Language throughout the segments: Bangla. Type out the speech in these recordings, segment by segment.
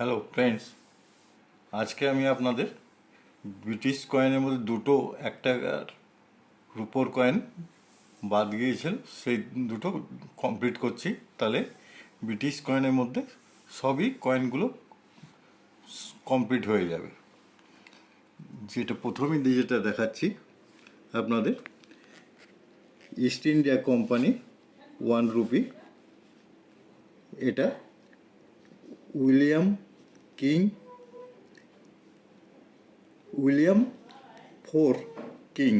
হ্যালো ফ্রেন্ডস আজকে আমি আপনাদের ব্রিটিশ কয়েনের মধ্যে দুটো এক টাকার রুপোর কয়েন বাদ গিয়েছিল, সেই দুটো কমপ্লিট করছি। তাহলে ব্রিটিশ কয়েনের মধ্যে সবই কয়েনগুলো কমপ্লিট হয়ে যাবে। যেটা প্রথমেই দিয়ে যেটা দেখাচ্ছি আপনাদের East India company one rupee এটা William king William four king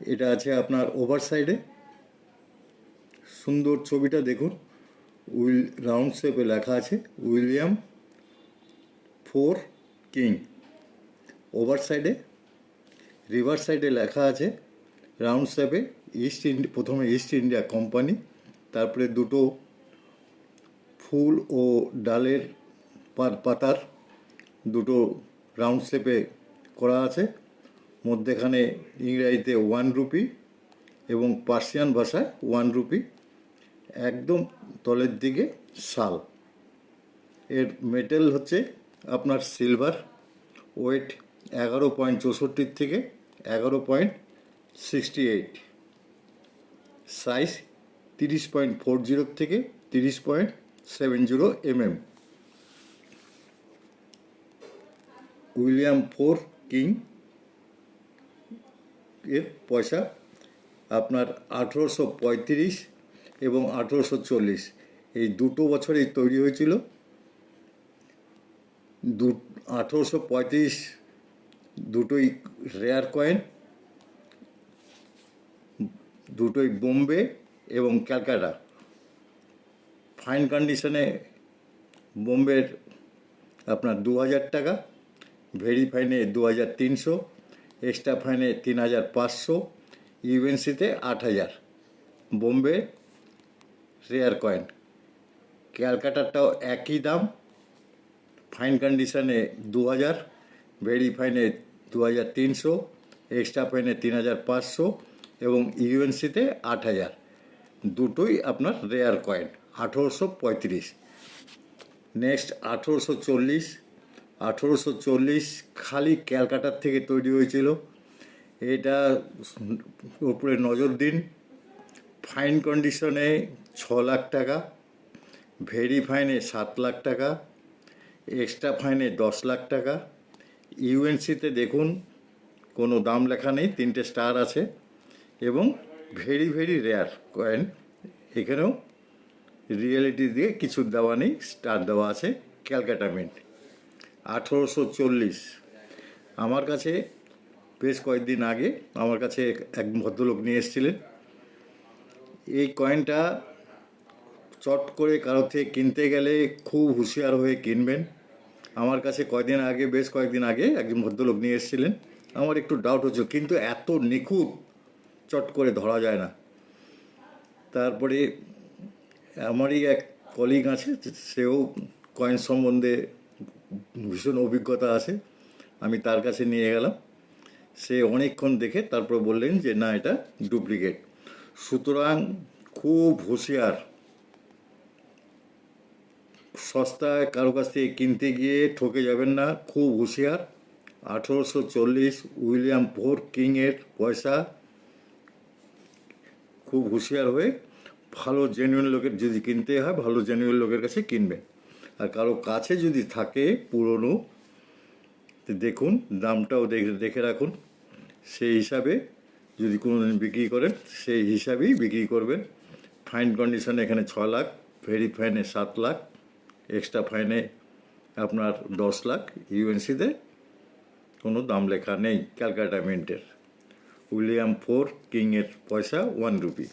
এটা আছে আপনার ওভার সাইডে সুন্দর ছবিটা দেখুন। উইল রাউন্ড শেপে লেখা আছে উইলিয়াম ফোর কিং ওভার সাইডে রিভার সাইডে লেখা আছে রাউন্ড শেপে ইস্ট ইন্ডিয়া প্রথমে ইস্ট ইন্ডিয়া কোম্পানি তারপরে দুটো ফুল ও ডালের পাতার দুটো রাউন্ড শেপে করা আছে। মধ্যেখানে ইংরাজিতে ওয়ান রুপি এবং পার্সিয়ান ভাষায় ওয়ান রুপি একদম তলের দিকে শাল। এর মেটেল হচ্ছে আপনার সিলভার ওয়েট এগারো পয়েন্ট চৌষট্টির থেকে এগারো পয়েন্ট সিক্সটি এইট। সাইজ তিরিশ পয়েন্ট ফোর জিরোর থেকে তিরিশ point seven zero MM. William four king এর পয়সা আপনার আঠেরোশো পঁয়ত্রিশ এবং আঠেরোশো চল্লিশ। এই দুটো বছরেই তৈরি হয়েছিল। দু, আঠেরোশো পঁয়ত্রিশ দুটোই রেয়ার কয়েন দুটোই বোম্বে এবং ক্যালকাটা। ফাইন কন্ডিশনে বোম্বের আপনার দু হাজার টাকা, ভেরি ফাইনে দু হাজার তিনশো, এক্সট্রা ফাইনে তিন হাজার পাঁচশো, ইউএনসিতে আট হাজার। Bombay rare coin. ক্যালকাটাটাও একই দাম, ফাইন কন্ডিশনে দু হাজার, ভেরি ফাইনে দু হাজার তিনশো, এক্সট্রা ফাইনে তিন হাজার পাঁচশো এবং ইউএনসিতে আট হাজার। দুটোই আপনার রেয়ার কয়েন। আঠেরোশো পঁয়ত্রিশ। নেক্সট আঠেরোশো চল্লিশ। আঠেরোশো চল্লিশ খালি ক্যালকাটার থেকে তৈরি হয়েছিল। এটা উপরে নজর দিন। ফাইন কন্ডিশনে ছ লাখ টাকা। ভেরি ফাইনে সাত লাখ টাকা। এক্সট্রা ফাইনে দশ লাখ টাকা। ইউএনসিতে দেখুন, কোনো দাম লেখা নেই, তিনটে স্টার আছে। এবং ভেরি ভেরি রেয়ার কয়েন এখানেও রিয়েলিটি দিয়ে কিছু দেওয়া নেই স্টার দেওয়া আছে, ক্যালকাটা মিন্ট আঠেরোশো চল্লিশ। আমার কাছে বেশ কয়েকদিন আগে আমার কাছে এক ভদ্রলোক নিয়ে এসেছিলেন। এই কয়েনটা চট করে কারও থেকে কিনতে গেলে খুব হুঁশিয়ার হয়ে কিনবেন। আমার কাছে কয়েকদিন আগে, বেশ কয়েকদিন আগে একজন ভদ্রলোক নিয়ে এসেছিলেন। আমার একটু ডাউট হচ্ছে, কিন্তু এত নিখুঁত চট করে ধরা যায় না। তারপরে আমারই এক কলিগ আছে, সেও কয়েন সম্বন্ধে ভীষণ অভিজ্ঞতা আছে, আমি তার কাছে নিয়ে গেলাম। সে অনেকক্ষণ দেখে তারপর বললেন যে, না, এটা ডুপ্লিকেট সুতরাং খুব হুঁশিয়ার। সস্তায় কারও কাছ থেকে কিনতে গিয়ে ঠকে যাবেন না, খুব হুঁশিয়ার। আঠেরোশো চল্লিশ উইলিয়াম ফোর কিংয়ের পয়সা খুব হুঁশিয়ার হয়ে ভালো জেনুইন লোকের যদি কিনতে হয়, ভালো জেনুইন লোকের কাছে কিনবেন আর কারও কাছে যদি থাকে পুরনো দেখুন, দামটাও দেখে দেখে রাখুন। সেই হিসাবে যদি কোনো দিন বিক্রি করেন, সেই হিসাবেই বিক্রি করবেন। ফাইন কন্ডিশনে এখানে ছ লাখ ভেরি ফাইনে সাত লাখ এক্সট্রা ফাইনে আপনার দশ লাখ ইউএনসিতে কোনো দাম লেখা নেই, ক্যালকাটা মিন্টের। উইলিয়াম ফোর কিংয়ের পয়সা ওয়ান রুপি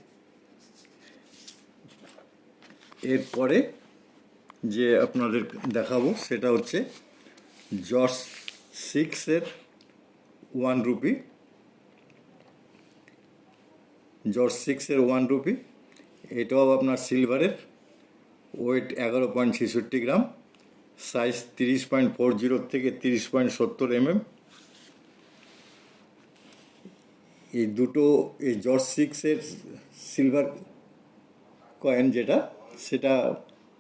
এরপরে যে আপনাদের দেখাবো সেটা হচ্ছে জর্জ সিক্সের ওয়ান রুপি। জর্জ সিক্সের ওয়ান রুপি, এটাও আপনার সিলভারের, ওয়েট এগারো পয়েন্ট ছেষট্টি গ্রাম, সাইজ তিরিশ পয়েন্ট ফোর জিরো থেকে তিরিশ পয়েন্ট সত্তর এমএম। এই দুটো, এই জর্জ সিক্সের সিলভার কয়েন যেটা সেটা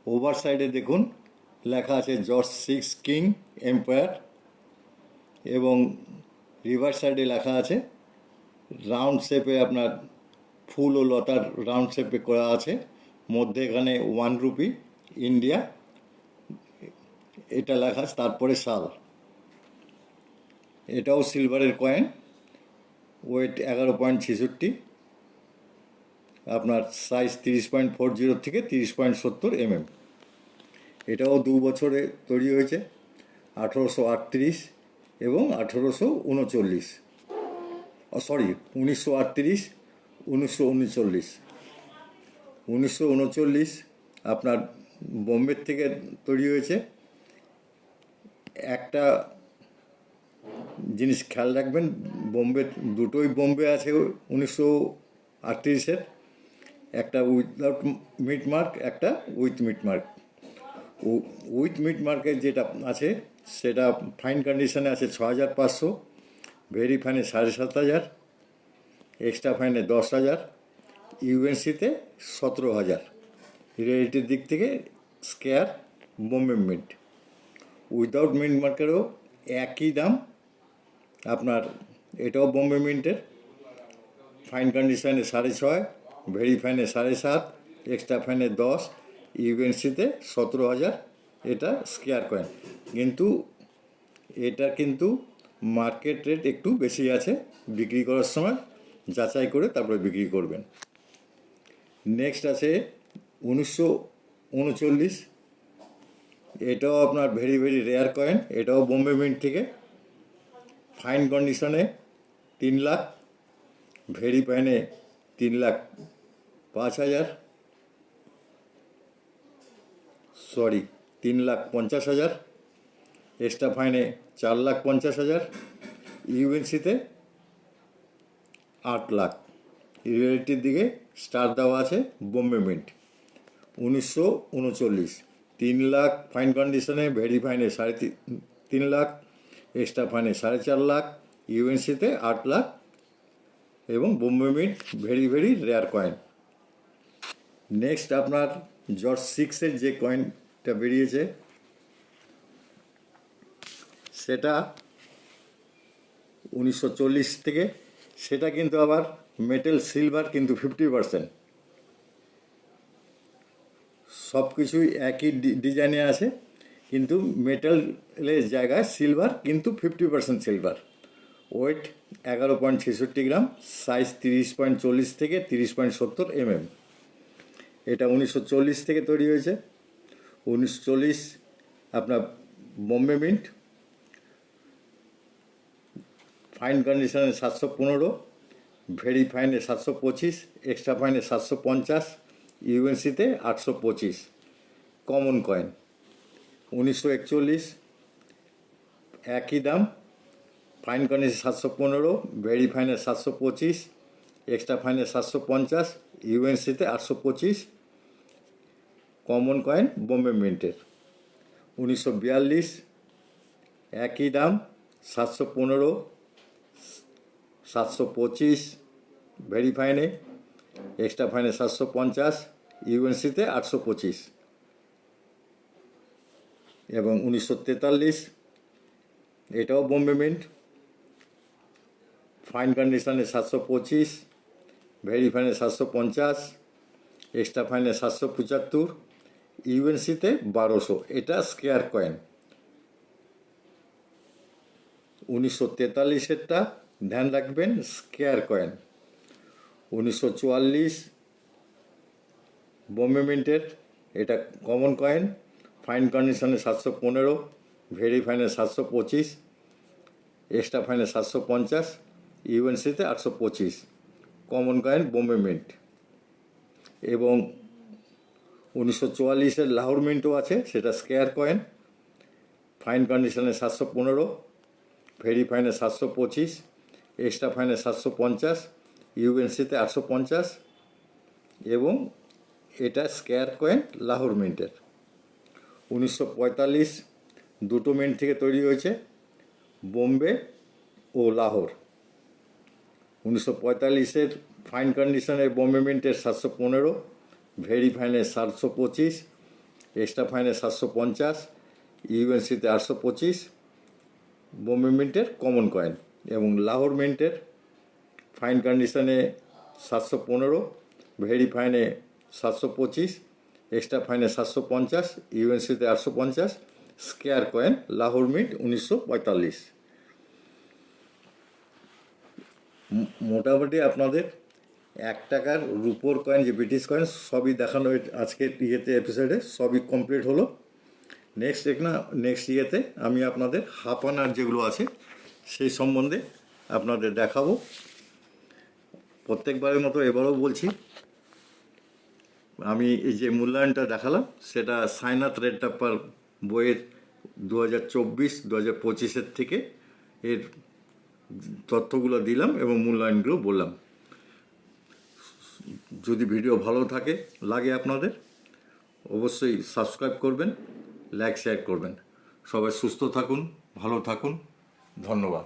ওভার সাইডে দেখুন লেখা আছে জর্জ সিক্স কিং এম্পায়ার এবং রিভার সাইডে লেখা আছে রাউন্ড শেপে আপনার ফুল ও লতার রাউন্ড শেপে করা আছে। মধ্যে এখানে ওয়ান রুপি ইন্ডিয়া এটা লেখা আছে, তারপরে সাল। এটাও সিলভারের কয়েন ওয়েট এগারো পয়েন্ট ছেষট্টি। আপনার সাইজ তিরিশ পয়েন্ট ফোর জিরো থেকে তিরিশ পয়েন্ট সত্তর এমএম এটাও দু বছরে তৈরি হয়েছে, আঠেরোশো আটত্রিশ এবং আঠেরোশো উনচল্লিশ। সরি উনিশশো আটত্রিশ, উনিশশো উনচল্লিশ। উনিশশো উনচল্লিশ আপনার বোম্বের থেকে তৈরি হয়েছে। একটা জিনিস খেয়াল রাখবেন, বোম্বে, দুটোই বোম্বে আছে উনিশশো আটত্রিশের। একটা উইদাউট মিট মার্ক, একটা with mint mark. With mint মার্কের যেটা আছে, সেটা ফাইন কন্ডিশনে আছে ছ হাজার পাঁচশো, ভেরি ফাইনে সাড়ে সাত হাজার, এক্সট্রা ফাইনে দশ হাজার, ইউএনসিতে সতেরো হাজার। রিয়েলিটির দিক থেকে square Bombay mint. Without mint মার্কেরও একই দাম। আপনার এটাও বোম্বে মিন্টের। ফাইন কন্ডিশনে সাড়ে ছয় ভেরি ফাইনে সাড়ে সাত এক্সট্রা ফাইনে দশ ইউএনসিতে সতেরো হাজার, এটা স্কেয়ার কয়েন কিন্তু এটা কিন্তু মার্কেট রেট একটু বেশি আছে বিক্রি করার সময়, যাচাই করে তারপরে বিক্রি করবেন। নেক্সট আছে উনিশশো উনচল্লিশ, এটাও আপনার ভেরি ভেরি রেয়ার কয়েন এটাও বোম্বে মিন্ট থেকে। ফাইন কন্ডিশনে তিন লাখ ভেরি ফাইনে তিন লাখ পাঁচ হাজার সরি তিন লাখ পঞ্চাশ হাজার এক্সট্রা ফাইনে চার লাখ পঞ্চাশ হাজার ইউএনসিতে আট লাখ। রিয়েলিটির দিকে স্টার দেওয়া আছে বোম্বে মিন্ট উনিশশো উনচল্লিশ, তিন লাখ ফাইন কন্ডিশনে ভেরি ফাইনে সাড়ে তিন লাখ এক্সট্রা ফাইনে সাড়ে চার লাখ ইউএনসিতে আট লাখ, এবং Bombay mint very very rare coin next আপনার জর্জ সিক্সের যে কয়েনটা বেরিয়েছে, সেটা উনিশশো চল্লিশ থেকে, সেটা কিন্তু আবার মেটেল সিলভার কিন্তু ফিফটি পারসেন্ট সব কিছুই একই ডিজাইনে আছে, কিন্তু মেটালের জায়গায় সিলভার কিন্তু ফিফটি পার্সেন্ট সিলভার ওয়েট এগারো পয়েন্ট ছেষট্টি গ্রাম সাইজ তিরিশ পয়েন্ট চল্লিশ থেকে তিরিশ পয়েন্ট সত্তর এমএম। এটা উনিশশো চল্লিশ থেকে তৈরি হয়েছে। উনিশশো চল্লিশ আপনার বোম্বে মিন্ট। ফাইন কন্ডিশনে সাতশো পনেরো ভেরি ফাইনে সাতশো পঁচিশ এক্সট্রা ফাইনে সাতশো পঞ্চাশ ইউএনসিতে আটশো পঁচিশ। কমন কয়েন উনিশশো একচল্লিশ, একই দাম ফাইন কন্ডিশন সাতশো পনেরো ভেরি ফাইনে সাতশো পঁচিশ এক্সট্রা ফাইনে সাতশো পঞ্চাশ ইউএনসিতে আটশো পঁচিশ কমন কয়েন বোম্বে মিন্টের। উনিশশো বিয়াল্লিশ, একই দাম, সাতশো পনেরো, সাতশো পঁচিশ ভেরি ফাইনে এক্সট্রা ফাইনে সাতশো পঞ্চাশ ইউএনসিতে আটশো পঁচিশ। এবং উনিশশো তেতাল্লিশ, এটাও বোম্বে মিন্ট। ফাইন কন্ডিশনে সাতশো পঁচিশ ভেরি ফাইনে সাতশো পঞ্চাশ, এক্সট্রা ফাইনে সাতশো পঁচাত্তর, ইউএনসিতে বারোশো। এটা স্কেয়ার কয়েন। উনিশশো তেতাল্লিশেরটা ধ্যান রাখবেন, স্কেয়ার কয়েন। উনিশশো চুয়াল্লিশ বোম্বে মিন্টের এটা কমন কয়েন। ফাইন কন্ডিশনে সাতশো পনেরো, ভেরি ফাইনে সাতশো পঁচিশ, এক্সট্রা ফাইনে সাতশো পঞ্চাশ, ইউএনসিতে আটশো পঁচিশ। Common coin Bombay mint. এবং উনিশশো চুয়াল্লিশের লাহোর মিন্টও আছে, সেটা স্কেয়ার কয়েন। ফাইন কন্ডিশনে সাতশো পনেরো ভেরি ফাইনে সাতশো পঁচিশ, এক্সট্রা ফাইনে সাতশো পঞ্চাশ, ইউএনসিতে আটশো পঞ্চাশ, এবং এটা স্কেয়ার কয়েন লাহোর মিন্টের। উনিশশো পঁয়তাল্লিশ দুটো মিন্ট থেকে তৈরি হয়েছে বোম্বে ও লাহোর। উনিশশো পঁয়তাল্লিশের ফাইন কন্ডিশনের বোম্বে মিন্টের সাতশো পনেরো, ভেরি ফাইনের সাতশো পঁচিশ এক্সট্রা ফাইনে সাতশো পঞ্চাশ ইউএনসিতে আটশো পঁচিশ, বোম্বে মিন্টের কমন কয়েন এবং লাহোর মিন্টের ফাইন কন্ডিশনে সাতশো পনেরো, ভেরি ফাইনে সাতশো পঁচিশ এক্সট্রা ফাইনে সাতশো পঞ্চাশ ইউএনসিতে আটশো পঞ্চাশ স্কেয়ার কয়েন লাহোর মিন্ট উনিশশো পঁয়তাল্লিশ। মোটামুটি আপনাদের এক টাকার রুপোর কয়েন যে ব্রিটিশ কয়েন সবই দেখানো আজকের ইয়েতে এপিসোডে সবই কমপ্লিট হলো। নেক্সট এক না নেক্সট ইয়েতে আমি আপনাদের হাফ আনার যেগুলো আছে, সেই সম্বন্ধে আপনাদের দেখাবো। প্রত্যেকবারের মতো এবারও বলছি, আমি এই যে মূল্যায়নটা দেখালাম, সেটা সাইনাথ রেড টাপ্পার বইয়ের দু হাজার চব্বিশ, দু হাজার পঁচিশের থেকে এর তথ্যগুলো দিলাম এবং মূল্যায়নগুলো বললাম। যদি ভিডিও ভালো থাকে, লাগে আপনাদের, অবশ্যই সাবস্ক্রাইব করবেন লাইক শেয়ার করবেন। সবাই সুস্থ থাকুন, ভালো থাকুন। ধন্যবাদ।